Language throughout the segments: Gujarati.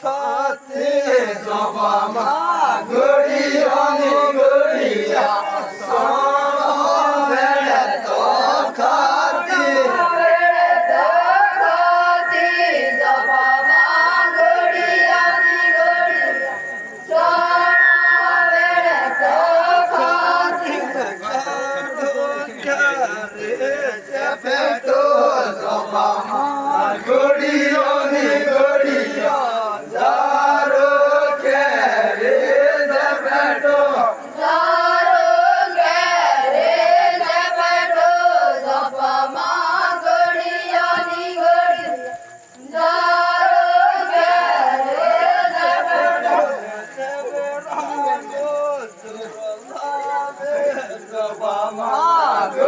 খতে জবা মা গড়ি অনি গড়িয়া।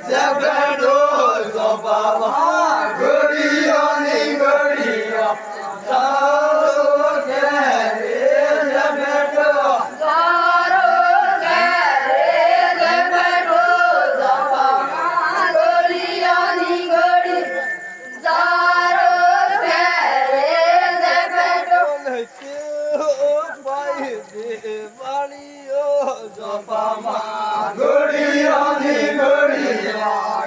ઝઘડો સ્વભાવમાં ઘડિયાની ઘડિયાની ની કેરો